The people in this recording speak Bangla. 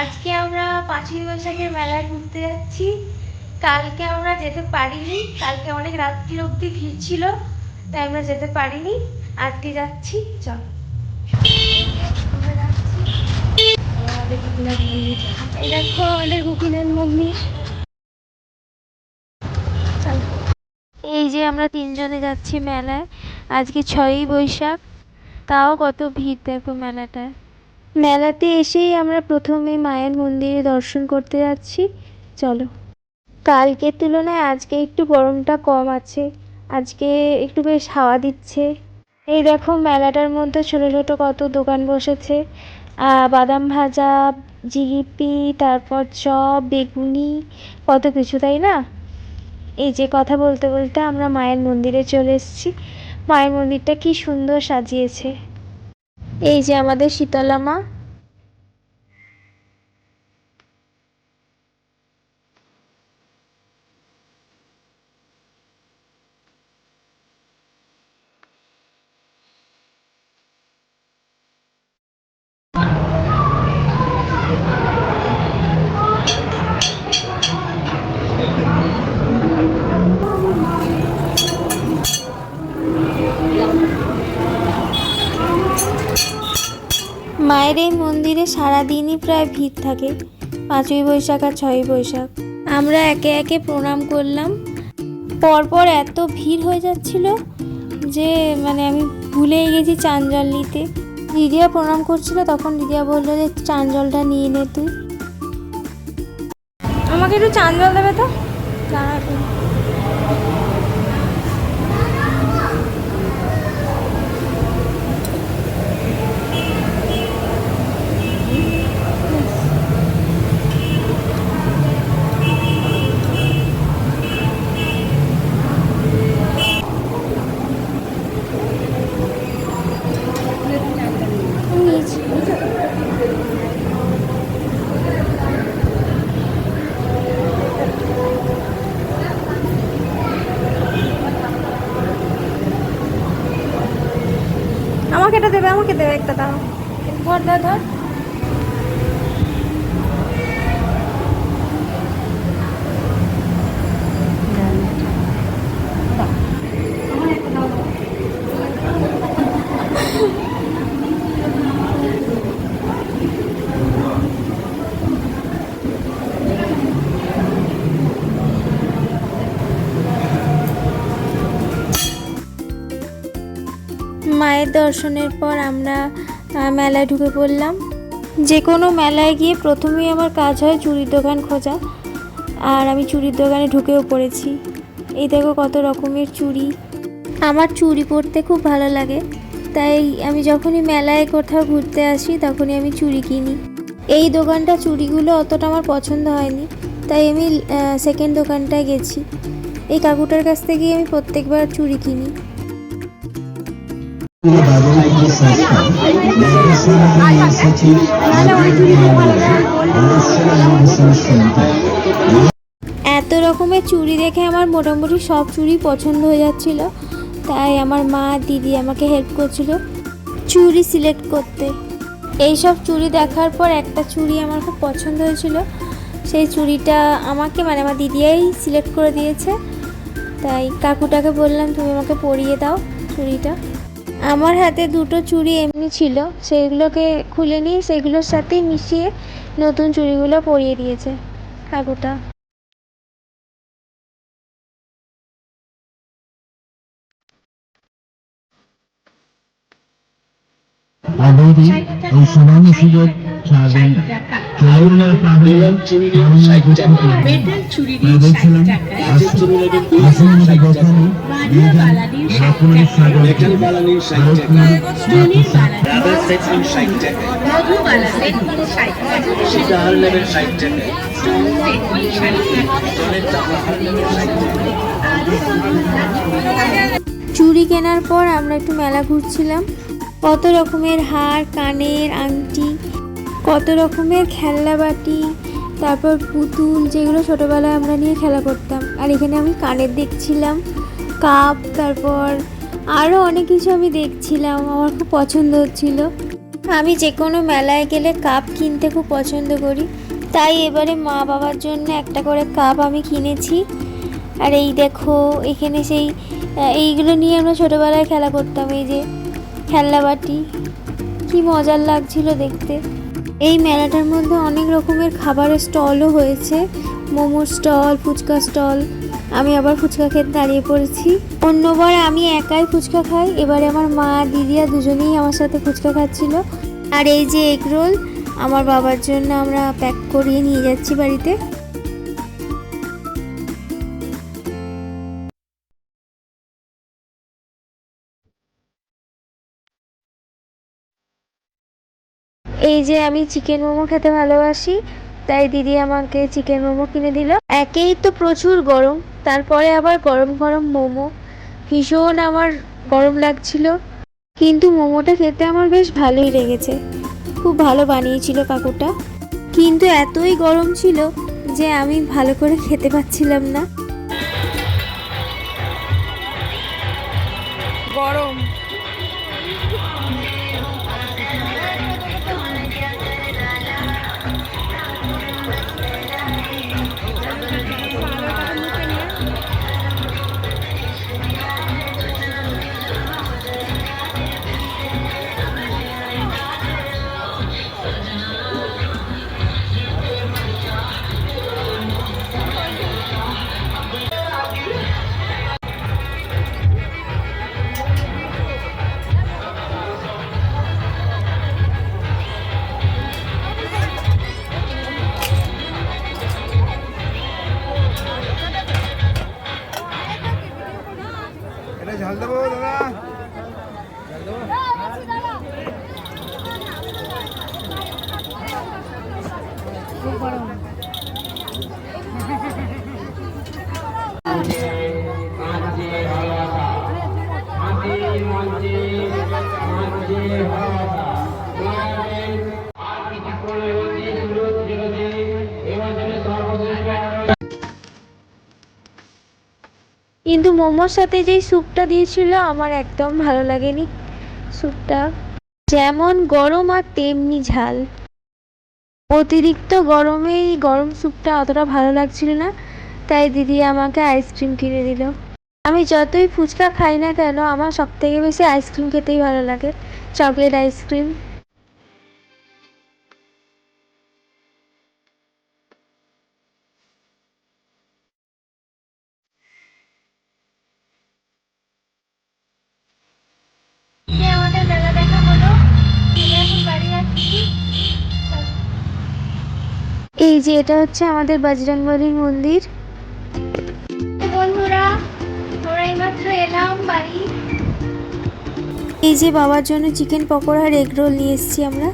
আজকে আমরা পাঁচই বৈশাখের মেলায় ঘুরতে যাচ্ছি। কালকে আমরা যেতে পারিনি। কালকে অনেক রাত্রির অবধি ভিড় ছিল, তাই আমরা যেতে পারিনি। আজকে যাচ্ছি, চল। এই দেখো আমাদের গোপীনাথ মন্দির। এই যে আমরা তিনজনে যাচ্ছি মেলায়। আজকে ছয়ই বৈশাখ। তাও কত ভিড় দেখো মেলাটায়। মেলাতে এসেই আমরা প্রথমে মায়ের মন্দিরে দর্শন করতে যাচ্ছি। চলো। কালকের তুলনায় আজকে একটু গরমটা কম আছে। আজকে একটু বেশ হাওয়া দিচ্ছে। এই দেখো মেলাটার মধ্যে ছোটো ছোটো কত দোকান বসেছে। বাদাম ভাজা, জিলিপি, তারপর চপ, বেগুনি, কত কিছু, তাই না? এই যে কথা বলতে বলতে আমরা মায়ের মন্দিরে চলে এসেছি। মায়ের মন্দিরটা কি সুন্দর সাজিয়েছে। এই যে আমাদের শীতলা মা। মায়ের এই মন্দিরে সারাদিনই প্রায় ভিড় থাকে পাঁচই বৈশাখ আর ছয়ই বৈশাখ। আমরা একে একে প্রণাম করলাম। পরপর এত ভিড় হয়ে যাচ্ছিল যে মানে আমি ভুলেই গেছি চান জল নিতে। দিদিয়া প্রণাম করছিল তখন দিদিয়া বলল যে চান জলটা নিয়ে নে তুই। আমাকে একটু চান জল দেবে তো? দাঁড়া আমাকে এটা দেবে আমাকে দেবে একটা দাও। ধর ধর ধর। মায়ের দর্শনের পর আমরা মেলায় ঢুকে পড়লাম। যে কোনো মেলায় গিয়ে প্রথমেই আমার কাজ হয় চুড়ির দোকান খোঁজা, আর আমি চুড়ির দোকানে ঢুকেও পড়েছি। এই দেখো কত রকমের চুড়ি। আমার চুড়ি পরতে খুব ভালো লাগে, তাই আমি যখনই মেলায় কোথাও ঘুরতে আসি তখনই আমি চুড়ি কিনি। এই দোকানটা চুড়িগুলো অতটা আমার পছন্দ হয়নি, তাই আমি সেকেন্ড দোকানটায় গেছি। এই কাকুটার কাছ থেকেই আমি প্রত্যেকবার চুড়ি কিনি। এত রকমের চুড়ি দেখে আমার মোটামুটি সব চুড়ি পছন্দ হয়ে যাচ্ছিল। তাই আমার মা, দিদি আমাকে হেল্প করছিল চুড়ি সিলেক্ট করতে। এই সব চুড়ি দেখার পর একটা চুড়ি আমার খুব পছন্দ হয়েছিল। সেই চুড়িটা আমাকে মানে আমার দিদিয়াই সিলেক্ট করে দিয়েছে। তাই কাকুটাকে বললাম, তুমি আমাকে পরিয়ে দাও চুড়িটা। আমার হাতে দুটো চুড়ি এমনি ছিল। সেইগুলোকে খুলে নিয়ে সেগুলোর সাথে মিশিয়ে নতুন চুড়িগুলো পরিয়ে দিয়েছে কাকুটা মেটাল চুরি। স্টোনের মধু ষাট টাকা। নেবেন ষাট টাকা। স্টোন ষাট টাকা। কেনার পর আমরা একটু মেলা ঘুরছিলাম। কত রকমের হার কানের আংটি কত রকমের খেলনা বাটি, তারপর পুতুল, যেগুলো ছোটোবেলায় আমরা নিয়ে খেলা করতাম। আর এখানে আমি কানের দেখছিলাম, কাপ, তারপর আরও অনেক কিছু আমি দেখছিলাম, আমার খুব পছন্দ হচ্ছিল। আমি যে কোনো মেলায় গেলে কাপ কিনতে খুব পছন্দ করি। তাই এবারে মা বাবার জন্য একটা করে কাপ আমি কিনেছি। আর এই দেখো, এখানে সেই এইগুলো নিয়ে আমরা ছোটোবেলায় খেলা করতাম, এই যে খেলনা বাটি। কী মজার লাগছিল দেখতে। এই মেলাটার মধ্যে অনেক রকমের খাবারের স্টলও হয়েছে, মোমোর স্টল, ফুচকা স্টল। আমি আবার ফুচকা খেতে দাঁড়িয়ে পড়েছি। অন্যবার আমি একাই ফুচকা খাই, এবারে আমার মা দিদিয়া দুজনেই আমার সাথে ফুচকা খাচ্ছিল। আর এই যে এগরোল আমার বাবার জন্য আমরা প্যাক করিয়ে নিয়ে যাচ্ছি বাড়িতে। এই যে আমি চিকেন মোমো খেতে ভালোবাসি, তাই দিদি আমাকে চিকেন মোমো কিনে দিল। একেই তো প্রচুর গরম, তারপরে আবার গরম গরম মোমো। ভীষণ আমার গরম লাগছিল, কিন্তু মোমোটা খেতে আমার বেশ ভালোই লেগেছে। খুব ভালো বানিয়েছিল কাকুটা। কিন্তু এতই গরম ছিল যে আমি ভালো করে খেতে পাচ্ছিলাম না। গরম। কিন্তু মোমোর সাথে যেই স্যুপটা দিয়েছিল, আমার একদম ভালো লাগেনি। স্যুপটা যেমন গরম আর তেমনি ঝাল। অতিরিক্ত গরমে এই গরম স্যুপটা অতটা ভালো লাগছিল না, তাই দিদি আমাকে আইসক্রিম কিনে দিল। আমি যতই ফুচকা খাই না কেন, আমার সব থেকে বেশি আইসক্রিম খেতেই ভালো লাগে চকলেট আইসক্রিম যে এটা হচ্ছে আমাদের বজরংবলীর মন্দির। বন্ধুরা আমরা এইমাত্র এলাম বাড়ি। এই যে বাবার জন্য চিকেন পকোড়া আর এগ রোল নিয়ে এসেছি আমরা।